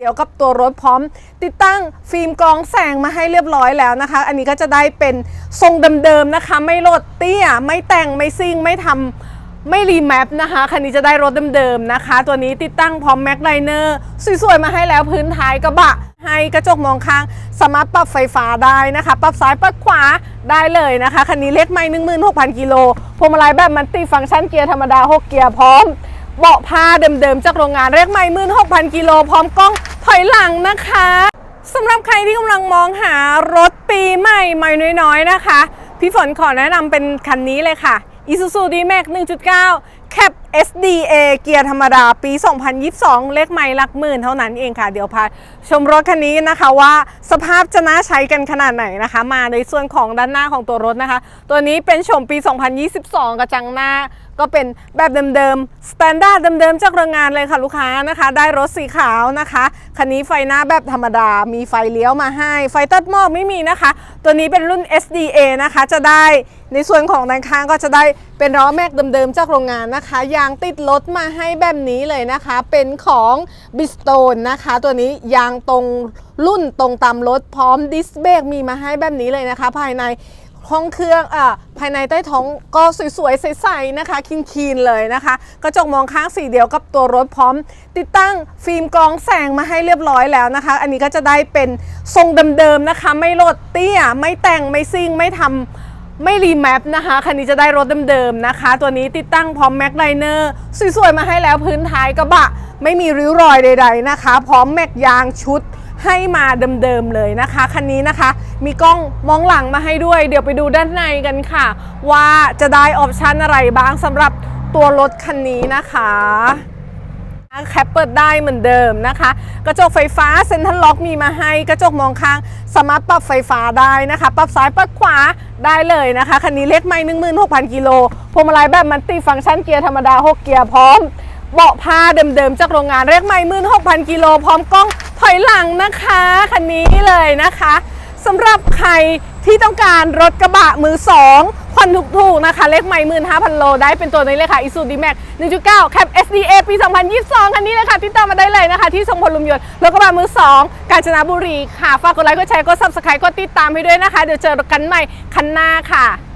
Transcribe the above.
เดี๋ยวกับตัวรถพร้อม ติดตั้งฟิล์มกรองแสงมาให้เรียบร้อยแล้วนะคะ อันนี้ก็จะได้เป็นทรงเดิมๆนะคะ ไม่ลดเตี้ย ไม่แต่งไม่ซิ่งไม่ทำไม่รีแมปนะคะ คันนี้จะได้รถเดิมๆนะคะ ตัวนี้ติดตั้งพร้อมแม็กไลเนอร์สวยๆมาให้แล้วพื้นท้ายกระบะ ให้กระจกมองข้าง สามารถปรับไฟฟ้าได้นะคะ ปรับซ้ายปรับขวาได้เลยนะคะ คันนี้เล็กไม่16,000กิโลพวงมาลัยแบบมันติฟังก์ชันเกียร์ธรรมดา 6 เกียร์พร้อมเบาะผ้าเดิมๆจากโรงงานเรียกไม่มื่นหกพันกิโลพร้อมกล้อง อยหลังนะคะสำหรับใครที่กำลังมองหารถปีใหม่ใหม่น้อยๆนะคะ พี่ฝนขอแนะนำเป็นคันนี้เลยค่ะ Isuzu D-Max 1.9 Cap SDA เกียร์ธรรมดาปี 2022 เลขไม่หลักหมื่นเท่านั้นเองค่ะ เดี๋ยวพาชมรถคันนี้นะคะว่าสภาพจะน่าใช้กันขนาดไหนนะคะ มาในส่วนของด้านหน้าของตัวรถนะคะ ตัวนี้เป็นชมปี 2022 กระจังหน้า ก็เป็นแบบเดิมๆสแตนดาร์ดเดิมๆจากโรงงานเลยค่ะลูกค้านะคะ ได้รถสีขาวนะคะคันนี้ไฟหน้าแบบธรรมดา มีไฟเลี้ยวมาให้ ไฟตัดหมอกไม่มีนะคะ ตัวนี้เป็นรุ่น SDA นะคะจะได้ในส่วนของด้านข้างก็จะได้เป็นล้อแม็กเดิมๆจากโรงงานนะคะยางติดรถมาให้แบบนี้เลยนะคะ เป็นของ b i s t o n e นะคะ ตัวนี้ยางตรงรุ่นตรงตามรถพร้อมดิสเบรกมีมาให้แบบนี้เลยนะคะ ภายใน ห้องเครื่องอภายในใต้ท้องก็สวยๆ ใสๆนะคะคีนๆเลยนะคะ กระจกมองข้างสีเดียวกับตัวรถพร้อม ติดตั้งฟิล์มกรองแสงมาให้เรียบร้อยแล้วนะคะ อันนี้ก็จะได้เป็นทรงเดิมๆนะคะ ไม่ลดเตี้ย ไม่แต่งไม่ซิ่งไม่ทำไม่รีแมปนะคะ คันนี้จะได้รถเดิมๆนะคะ ตัวนี้ติดตั้งพร้อมแม็กไลเนอร์สวยๆ มาให้แล้วพื้นท้ายกระบะ ไม่มีริ้วรอยใด ๆนะคะ พร้อมแม็กยางชุด ให้มาเดิมๆเลยนะคะ คันนี้นะคะ มีกล้องมองหลังมาให้ด้วย เดี๋ยวไปดูด้านในกันค่ะ ว่าจะได้ออปชันอะไรบ้างสำหรับตัวรถคันนี้นะคะแคปเปิดได้เหมือนเดิมนะคะ กระจกไฟฟ้าเซ็นทรัลล็อกมีมาให้ กระจกมองข้างสามารถปรับไฟฟ้าได้นะคะ ปรับซ้ายปรับขวาได้เลยนะคะ คันนี้เล็กไม่16,000กิโลพวงมาลัยแบบมันติฟังก์ชันเกียร์ธรรมดา 6 เกียร์พร้อม เบาะผ้าเดิมๆ จากโรงงานเรียกไม่มื่นหกพันกิโลพร้อมกล้องถอยหลังนะคะคันนี้เลยนะคะสำหรับใครที่ต้องการรถกระบะมือสองผ่อนถูกๆนะคะ เลขไม่หมื่นห้าพันโลได้เป็นตัวนี้เลยค่ะอิซูดีแม็ก1.9 Cap SDA ปี2022คันนี้เลยค่ะ ติดต่อมาได้เลยนะคะ ที่ทรงพลลุมยนต์รถกระบะมือสองกาญจนบุรีค่ะ ฝากกดไลค์กดแชร์กด subscribe กดติดตามให้ด้วยนะคะ เดี๋ยวเจอกันใหม่คันหน้าค่ะ